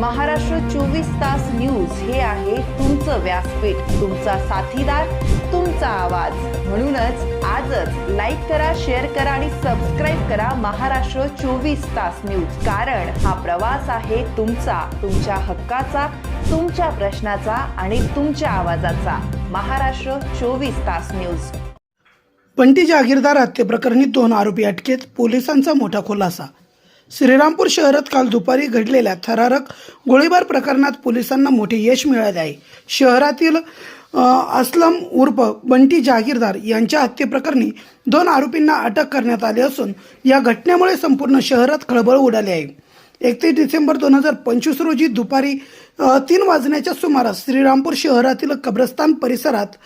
महाराष्ट्र चोवीस तास न्यूज हे आहे तुमचं व्यासपीठ. तुमचा साथीदार तुमचा आवाज. म्हणूनच आजच लाईक करा शेअर करा आणि सबस्क्राईब करा महाराष्ट्र चोवीस तास न्यूज. कारण हा प्रवास आहे तुमचा तुमच्या हक्काचा तुमच्या प्रश्नाचा आणि तुमच्या आवाजाचा. महाराष्ट्र चोवीस तास न्यूज. पंटी जागीरदार हत्येप्रकरणी दोन आरोपी अटकेत. पोलिसांचा मोठा खुलासा. श्रीरामपूर शहरात काल दुपारी घडलेल्या थरारक गोळीबार प्रकरणात पोलिसांना मोठे यश मिळाले आहे. शहरातील असलम उर्फ बंटी जागीरदार यांच्या हत्येप्रकरणी दोन आरोपींना अटक करण्यात आली असून या घटनेमुळे संपूर्ण शहरात खळबळ उडाली आहे. एकतीस डिसेंबर दोन हजार पंचवीस रोजी दुपारी तीन वाजण्याच्या सुमारास श्रीरामपूर शहरातील कब्रस्तान परिसरात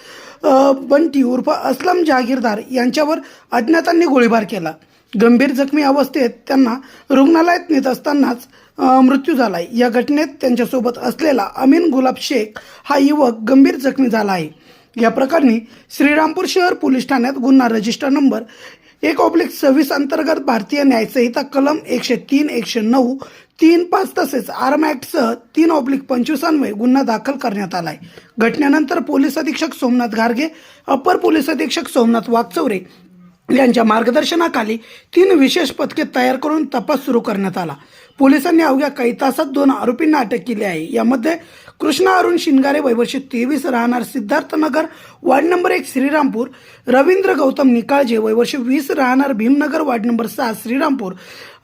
बंटी उर्फ असलम जहागीरदार यांच्यावर अज्ञातांनी गोळीबार केला. गंभीर जखमी अवस्थेत त्यांना रुग्णालयात नेत असतानाच मृत्यू झालाय. या घटनेत त्यांच्यासोबत असलेला अमीन गुलाब शेख हा युवक गंभीर जखमी झाला आहे. या प्रकरणी श्रीरामपूर शहर पोलीस ठाण्यात गुन्हा रजिस्टर नंबर एक ऑब्लिक सव्वीस अंतर्गत भारतीय न्यायसंहिता कलम एकशे तीन एकशे नऊ तीन पाच तसेच आर्म ॲक्टसह तीन ऑब्लिक पंचवीसान्वये गुन्हा दाखल करण्यात आलाय. घटनेनंतर पोलीस अधीक्षक सोमनाथ घारगे अप्पर पोलीस अधीक्षक सोमनाथ वागचौरे यांच्या मार्गदर्शनाखाली तीन विशेष पथके तयार करून तपास सुरू करण्यात आला. पोलिसांनी अवघ्या काही तासात दोन आरोपींना अटक केली आहे. यामध्ये कृष्णा अरुण शिंगारे वैवर्षी तेवीस राहणार सिद्धार्थनगर वार्ड नंबर एक श्रीरामपूर. रवींद्र गौतम निकाळजे वैवर्षी वीस राहणार भीमनगर वार्ड नंबर सहा श्रीरामपूर.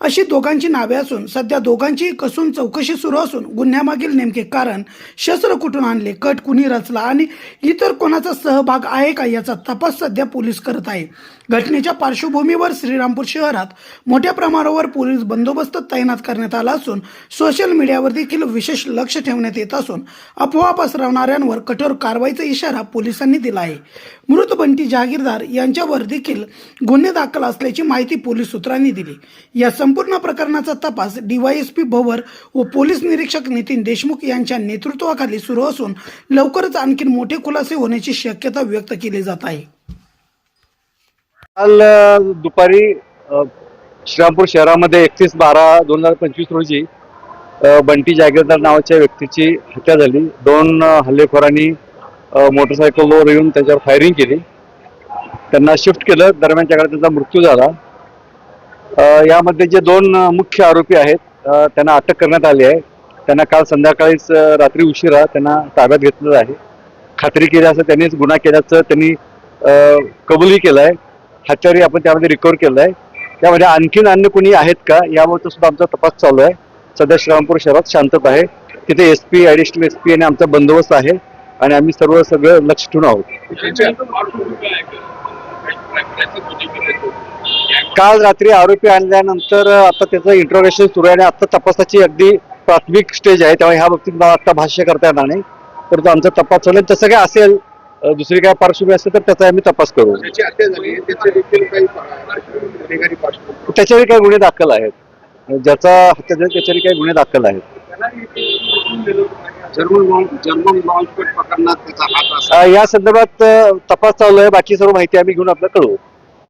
अशी दोघांची नावे असून सध्या दोघांची कसून चौकशी सुरू असून गुन्ह्यामागील नेमके कारण शस्त्र कुठून आणले कट कुणी रचला आणि इतर कोणाचा सहभाग आहे का याचा तपास सध्या पोलीस करत आहे. घटनेच्या पार्श्वभूमीवर श्रीरामपूर शहरात मोठ्या प्रमाणावर पोलीस बंदोबस्त तैनात करण्यात आला असून सोशल मीडियावर देखील विशेष लक्ष ठेवण्यात येत असून अफवा पसरवणाऱ्यांवर कठोर कारवाईचा इशारा पोलिसांनी दिला आहे. मृत बंटी जहागीरदार यांच्यावर देखील गुन्हे दाखल असल्याची माहिती पोलीस सूत्रांनी दिली. या संपूर्ण प्रकरणाचा तपास डीवायएसपी भवर व पोलीस निरीक्षक नितीन देशमुख यांच्या नेतृत्वाखाली सुरू असून लवकरच आणखी मोठे खुलासे होण्याची शक्यता व्यक्त केली जात आहे. काल दुपारी श्रीरामपूर शहरामध्ये एकतीस बारा दोन हजार पंचवीस रोजी बंटी जागीरदार नावाच्या व्यक्तीची हत्या झाली. दोन हल्लेखोरांनी मोटरसायकलवर येऊन त्याच्यावर फायरिंग केली. त्यांना शिफ्ट केलं. दरम्यान काळात त्यांचा मृत्यू झाला. यामध्ये जे दोन मुख्य आरोपी आहेत त्यांना अटक करण्यात आली आहे. त्यांना काल संध्याकाळीच रात्री उशिरा त्यांना ताब्यात घेतलेलं आहे. खात्री केली असं त्यांनीच गुन्हा केल्याचं त्यांनी अ, कबुली केलं आहे. हत्यारी आपण त्यामध्ये रिकवर केलं आहे. त्यामध्ये आणखीन अन्य कोणी आहेत का? याबाबत सुद्धा आमचा तपास चालू आहे. सध्या श्रीरामपूर शहरात शांतता आहे. तिथे S P additional S P आणि आमचा बंदोबस्त आहे. आणि आम्ही सर्व सगळं लक्ष ठेवून आहोत. काल रात्री आरोपी आणल्यानंतर आता त्याचं इंट्रोगेशन सुरू आहे आणि आता तपासाची अगदी प्राथमिक स्टेज आहे. त्यामुळे ह्या बाबतीत मला आता भाष्य करता येणार नाही. परंतु आमचा तपास चालू आहे तसं काय असेल दुसरी काय पार्श्वभूमी असेल तर त्याचा आम्ही तपास करू. त्याच्यावर काही गुन्हे दाखल आहेत. ज्याचा हत्या झाली त्याच्यावर काही गुन्हे दाखल आहेत. या संदर्भात तपास चालू आहे. बाकी सर्व माहिती आम्ही घेऊन आपल्याला कळवू.